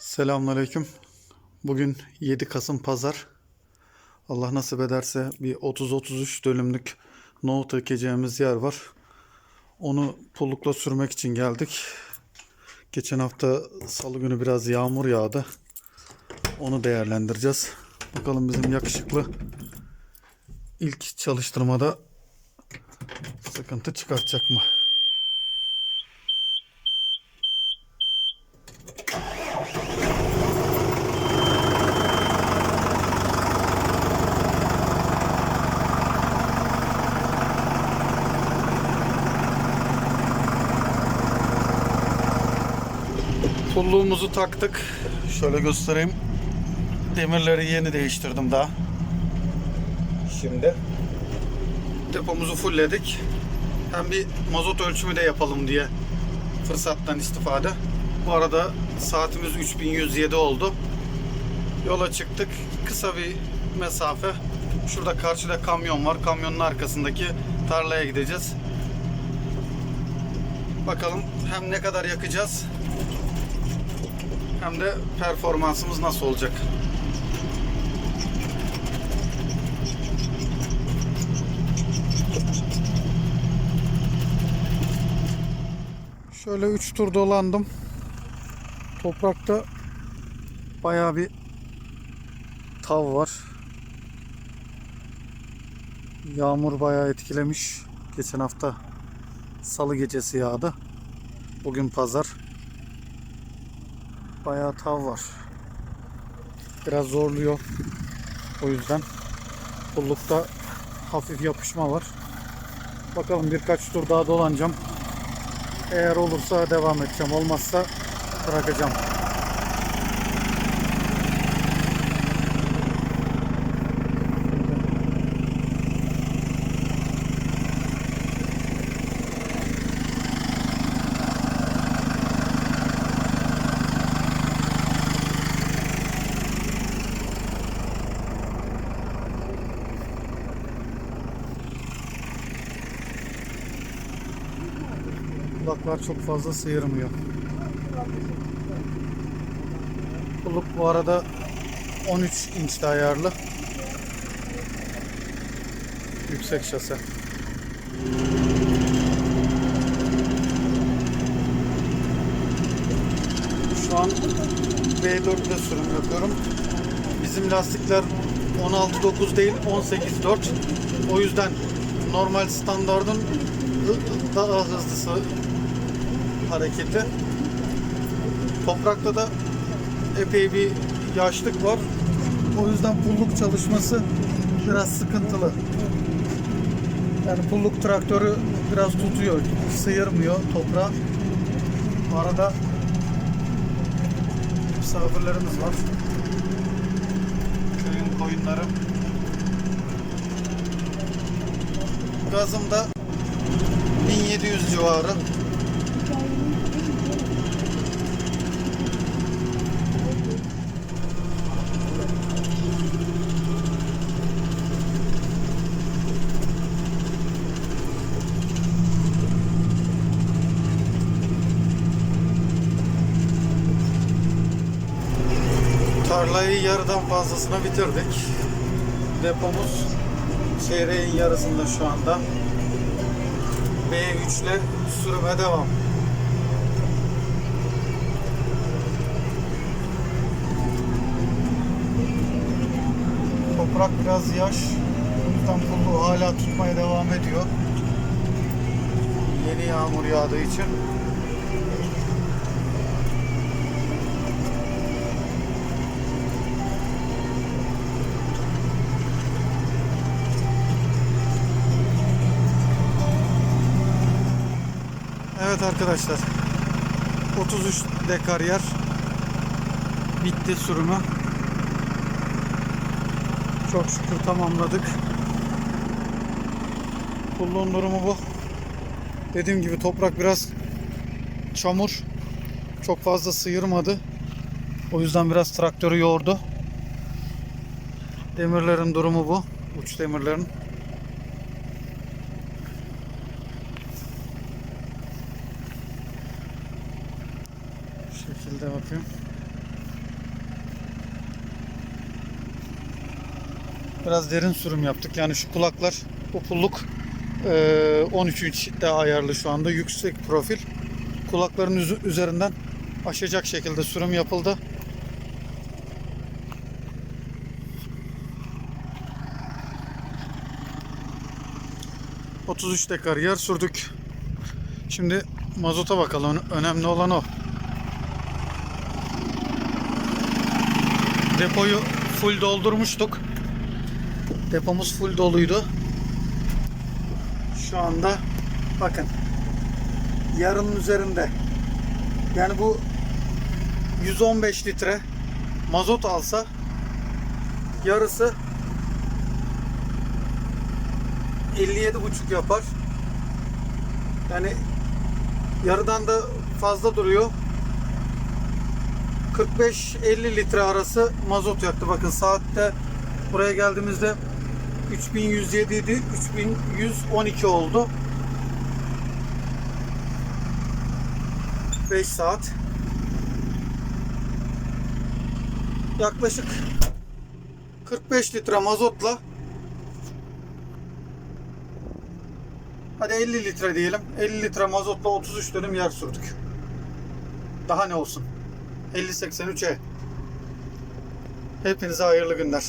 Selamünaleyküm. Bugün 7 Kasım Pazar. Allah nasip ederse bir 30-33 dönümlük nohut ekeceğimiz yer var. Onu pullukla sürmek için geldik. Geçen hafta salı günü biraz yağmur yağdı. Onu değerlendireceğiz. Bakalım bizim yakışıklı ilk çalıştırmada sıkıntı çıkartacak mı? Pulluğumuzu taktık. Şöyle göstereyim. Demirleri yeni değiştirdim daha. Şimdi depomuzu fullledik. Hem bir mazot ölçümü de yapalım diye fırsattan istifade. Bu arada saatimiz 3107 oldu. Yola çıktık. Kısa bir mesafe. Şurada karşıda kamyon var. Kamyonun arkasındaki tarlaya gideceğiz. Bakalım hem ne kadar yakacağız hem de performansımız nasıl olacak. Şöyle 3 tur dolandım. Toprakta bayağı bir tav var. Yağmur bayağı etkilemiş. Geçen hafta salı gecesi yağdı. Bugün pazar. Bayağı tav var. Biraz zorluyor. O yüzden pullukta hafif yapışma var. Bakalım birkaç tur daha dolanacağım. Eğer olursa devam edeceğim. Olmazsa bırakacağım. Kulaklar çok fazla sıyırmıyor. Kulak bu arada 13 inçte ayarlı. Yüksek şase. Şu an B4'de sürüm yapıyorum. Bizim lastikler 16.9 değil 18.4. O yüzden normal standardın daha hızlısı hareketi. Toprakta da epey bir yaşlık var. O yüzden pulluk çalışması biraz sıkıntılı. Yani pulluk traktörü biraz tutuyor, sıyırmıyor toprağı. Bu arada misafirlerimiz var. Köyün koyunları. Gazım da 1700 civarı. Tarlayı yarıdan fazlasına bitirdik. Depomuz çeyreğin yarısında şu anda. B3 ile sürüme devam. Toprak biraz yaş. Yüzden pulluğu hala tutmaya devam ediyor. Yeni yağmur yağdığı için. Evet arkadaşlar. 33 dekar yer. Bitti sürümü. Çok şükür tamamladık. Pulluğun durumu bu. Dediğim gibi toprak biraz çamur. Çok fazla sıyırmadı. O yüzden biraz traktörü yordu. Demirlerin durumu bu. Uç demirlerin. şekilde bakın. Biraz derin sürüm yaptık. Yani şu kulaklar bu 13 e, inç ayarlı şu anda. Yüksek profil. Kulakların üzerinden aşacak şekilde sürüm yapıldı. ...33 dekar yer sürdük. Şimdi mazota bakalım. Önemli olan o. Depoyu full doldurmuştuk. Depomuz full doluydu. Şu anda bakın yarının üzerinde. Yani bu 115 litre mazot alsa yarısı 57,5 yapar. Yani yarıdan da fazla duruyor. 45-50 litre arası mazot yaktı. Bakın saatte buraya geldiğimizde 3107 idi. 3112 oldu. 5 saat. Yaklaşık 45 litre mazotla Hadi 50 litre diyelim. 50 litre mazotla 33 dönüm yer sürdük. Daha ne olsun? 50-83'e. Hepinize hayırlı günler.